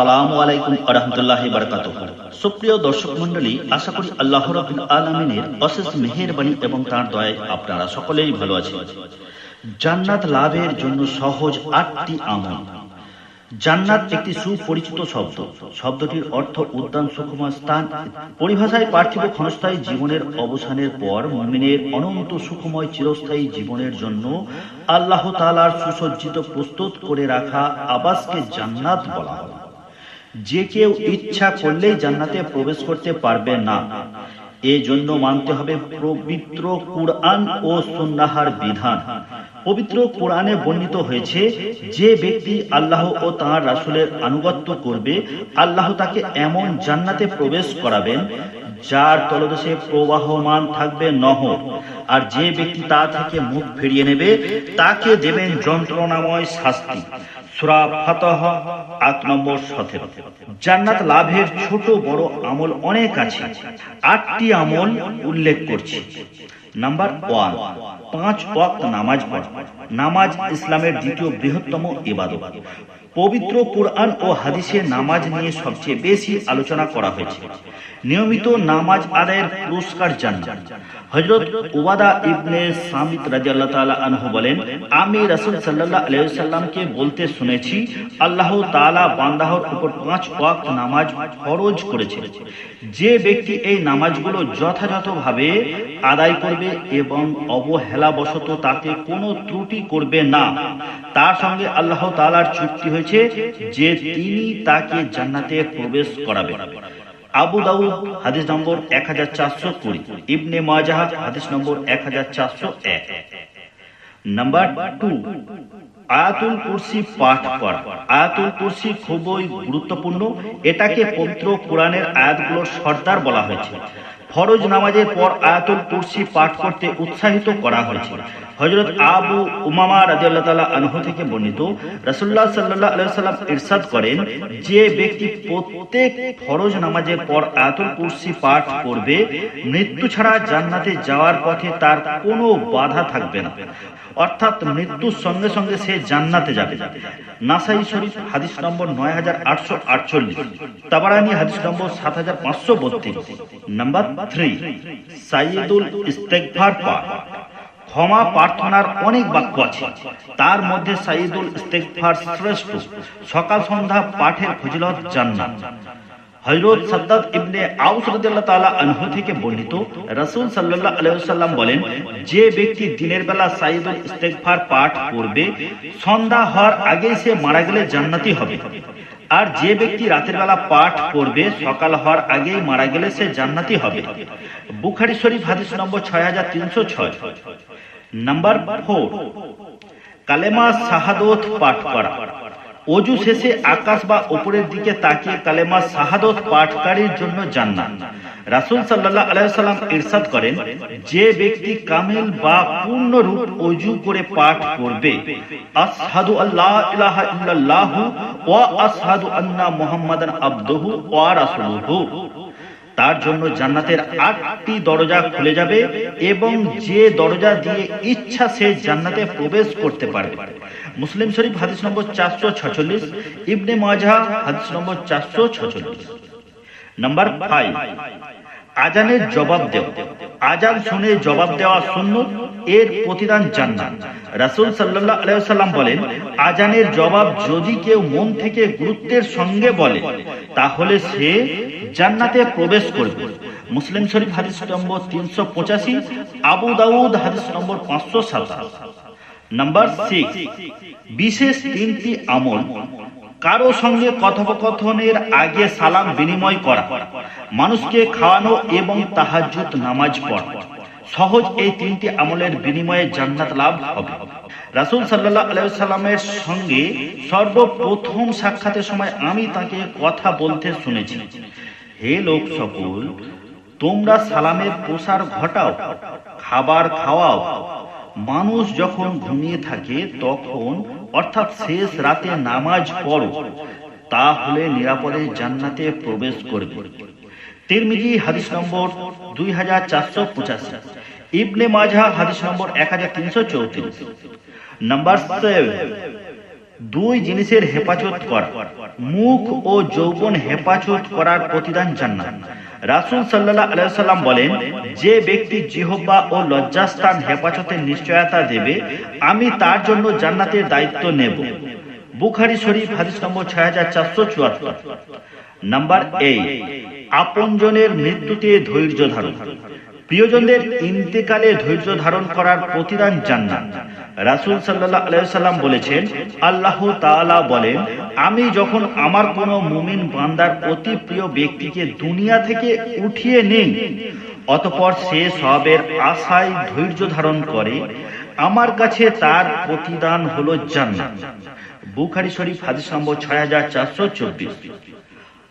আসসালামু আলাইকুম আরহামতুল্লাহ বারকাত সুপ্রিয় দর্শক মন্ডলী আশা করি আল্লাহ রবিল আলমিনের অশেষ মেহেরবাণী এবং তার দয়ায় আপনারা সকলেই ভালো আছেন। জান্নাত লাভের জন্য সহজ আটটি আমল। জান্নাত একটি সুপরিচিত শব্দ। শব্দটির অর্থ উদ্যান, সুকুমার স্থান। পরিভাষায় পার্থিব ক্ষণস্থায়ী জীবনের অবসানের পর মুমিনের অনন্ত সুখময় চিরস্থায়ী জীবনের জন্য আল্লাহ তালার সুসজ্জিত প্রস্তুত করে রাখা আবাসকে জান্নাত বলা হয়। যে কেউ ইচ্ছা করলেই জান্নাতে প্রবেশ করতে পারবে না। এজন্য মানতে হবে পবিত্র কুরআন ও সুন্নাহার বিধান। পবিত্র কোরআনে বর্ণিত হয়েছে, যে ব্যক্তি আল্লাহ ও তাঁর রাসুলের আনুগত্য করবে, আল্লাহ তাকে এমন জান্নাতে প্রবেশ করাবেন যার তলদেশে প্রবাহমান থাকবে নহর, আর যে ব্যক্তি তা থেকে মুখ ফিরিয়ে নেবে, তাকে দেবেন যন্ত্রণাময় শাস্তি। জান্নাত লাভের ছোট বড় আমল অনেক আছে। আটটি আমল উল্লেখ করছি। নাম্বার ওয়ান, পাঁচ ওয়াক্ত নামাজ পড়া। নামাজ ইসলামের দ্বিতীয় বৃহত্তম ইবাদত। পবিত্র কোরআন ও হাদিসে নামাজ নিয়ে সবচেয়ে বেশি আলোচনা করা হয়েছে। নিয়মিত নামাজ আদায়ের পুরস্কার জান্নাত হযরত ওবাদা ইবনে সামিত রাদিয়াল্লাহু তাআলা আনহু বলেন, আমি রাসূল সাল্লাল্লাহু আলাইহি সাল্লামকে বলতে শুনেছি, আল্লাহ তাআলা বান্দাহর উপর পাঁচ ওয়াক্ত নামাজ ফরজ করেছেন যে ব্যক্তি এই নামাজগুলো যথাযথভাবে আদায় করবে এবং অবহেলাবশত তাতে কোনো ত্রুটি করবে না, তার সঙ্গে আল্লাহ তাআলার চুক্তি হয়েছে। যে তিনি তাকে জান্নাতে প্রবেশ করাবেন। আবু দাউদ, হাদিস নম্বর এক হাজার চারশো কুড়ি। ইবনে মাজাহ, হাদিস নম্বর এক হাজার চারশো এক। নাম্বার টু, আয়াতুল কুরসি পাঠ করা। আয়াতুল কুরসি খুবই গুরুত্বপূর্ণ। এটাকে পবিত্র কোরআনের আয়াতগুলোর সর্দার বলা হয়েছে। ফরজ নামাজের পর আয়াতুল কুরসি পাঠ করতে উৎসাহিত করা হয়েছে। হজরত আবু উমামা রাজিয়াল্লাহ তাআলা আনহু থেকে বর্ণিত রাসূলুল্লাহ সাল্লাল্লাহু আলাইহি সাল্লাম ইরশাদ করেন, যে ব্যক্তি প্রত্যেক ফরজ নামাজের পর আয়াতুল কুরসি পাঠ করবে, মৃত্যু ছাড়া জান্নাতে যাওয়ার পথে তার কোনো বাধা থাকবে না। অর্থাৎ মৃত্যুর সঙ্গে সঙ্গে সে জান্নাতে যাবে। নাসাই শরীফ, হাদিস নম্বর নয় হাজার আটশো আটচল্লিশ। তাবারানি, হাদিস নম্বর সাত হাজার পাঁচশো বত্রিশ। নাম্বার থ্রি ইস্তেকভার পাঠ ক্ষমা প্রার্থনার অনেক বাক্য আছে। তার মধ্যে সাইদুল ইস্তেকফার শ্রেষ্ঠ। সকাল সন্ধ্যা পাঠের ফজিলত জান্নাত। হযরত সাদ্দাদ ইবনে আউস রাদিয়াল্লাহু তাআলা আনহু থেকে বর্ণিত রাসূল সাল্লাল্লাহু আলাইহি ওয়াসাল্লাম বলেন, যে ব্যক্তি দিনের বেলা সাইদুল ইস্তেগফার পাঠ করবে, সন্ধ্যা হওয়ার আগেই সে মারা গেলে জান্নাতি হবে। আর যে ব্যক্তি রাতের বেলা পাঠ করবে, সকাল হওয়ার আগেই মারা গেলে সে জান্নাতি হবে। বুখারি শরীফ, হাদিস নম্বর ছয় হাজার তিনশো ছয়। নাম্বার ফোর, কালেমা শাহাদত পাঠ করা। অজু শেষে আকাশ বা উপরের দিকে তাকিয়ে কালেমা শাহাদত পাঠকারীর জন্য জান্নাত। রাসূল সাল্লাল্লাহু আলাইহি সাল্লাম ইরশাদ করেন, যে ব্যক্তি কামিল বা পূর্ণ রূপ অজু করে পাঠ করবে আশহাদু আল্লাহ ইলাহা ইল্লাল্লাহ ওয়া আশহাদু আন্না মুহাম্মাদান আবদুহু ওয়া তার জন্য জান্নাতের আটটি দরজা খুলে যাবে এবং যে দরজা দিয়ে ইচ্ছা সে জান্নাতে প্রবেশ করতে পারবে। মুসলিম শরীফ হাদিস নম্বর চারশো ছচল্লিশ, ইবনে মাজা হাদিস নম্বর চারশো ছচল্লিশ। নাম্বার ফাইভ আজানের জবাব দেওয়া আজান শুনে জবাব দেওয়া শূন্য এর প্রতিদান জান্নাত। রাসূল সাল্লাল্লাহু আলাইহি সাল্লাম বলেন, আজানের জবাব যদি কেউ মন থেকে গুরুত্বের সঙ্গে বলে, তাহলে সে জান্নাতে প্রবেশ করবে। মুসলিম শরীফ হাদিস নম্বর তিনশো পঁচাশি, আবু দাউদ হাদিস নম্বর পাঁচশো সাতাশ। নাম্বার সিক্স বিশেষ তিনটি আমল কারও সঙ্গে কথোপকথনের আগে সালাম বিনিময় করা, মানুষকে খাওয়ানো এবং তাহাজ্জুদ নামাজ পড়া। সহজ এই তিনটি আমলের বিনিময়ে জান্নাত লাভ হবে। রাসূল সাল্লাল্লাহু আলাইহি সাল্লামের সঙ্গে সর্বপ্রথম সাক্ষাতের সময় আমি তাকে কথা বলতে শুনেছি। হে লোক সকল, তোমরা সালামের প্রসার ঘটাও, খাবার খাওয়াও। মানুষ যখন ঘুমিয়ে থাকে, তখন অর্থাৎ শেষ রাতে নামাজ পড়ো তাহলে নিরাপদে জান্নাতে প্রবেশ করবে। তিরমিজি হাদিস নম্বর দুই হাজার চারশো পঁচাশি, ইবনে মাজা হাদিস নম্বর এক হাজার তিনশো চৌত্রিশ। নাম্বার দুই জিনিসের হেফাজত করা, মুখ ও যৌবন হেফাজত করার প্রতিদান জান্নাত। রাসূল সাল্লাল্লাহু আলাইহি সাল্লাম বলেন, যে ব্যক্তি জিহ্বা ও লজ্জাস্থান হেফাজতের নিশ্চয়তা দেবে, আমি তার জন্য জান্নাতের দায়িত্ব নেব। বুখারি শরীফ, হাদিস নম্বর ছয় হাজার চারশো চুয়াত্তর। নাম্বার এই আপনজনের মৃত্যুতে ধৈর্য ধারণ। প্রিয়জনদের ইন্তেকালে ধৈর্য ধারণ করার প্রতিদান জান্নাত। রাসূল সাল্লাল্লাহু আলাইহি সাল্লাম বলেছেন, আল্লাহ তাআলা বলেন, আমি যখন আমার কোনো মুমিন বান্দার অতি প্রিয় ব্যক্তিকে দুনিয়া থেকে উঠিয়ে নেই, অতপর সে সবের আশায় ধৈর্য ধারণ করে, আমার কাছে তার প্রতিদান হলো জান্নাত। বুখারি শরীফ, হাদিস নম্বর ছয় হাজার চারশো চব্বিশ।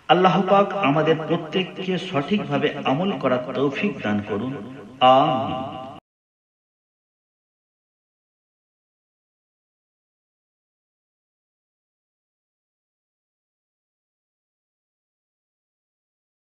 আল্লাহ পাক আমাদের প্রত্যেককে সঠিকভাবে আমল করার তৌফিক দান করুন। আমিন।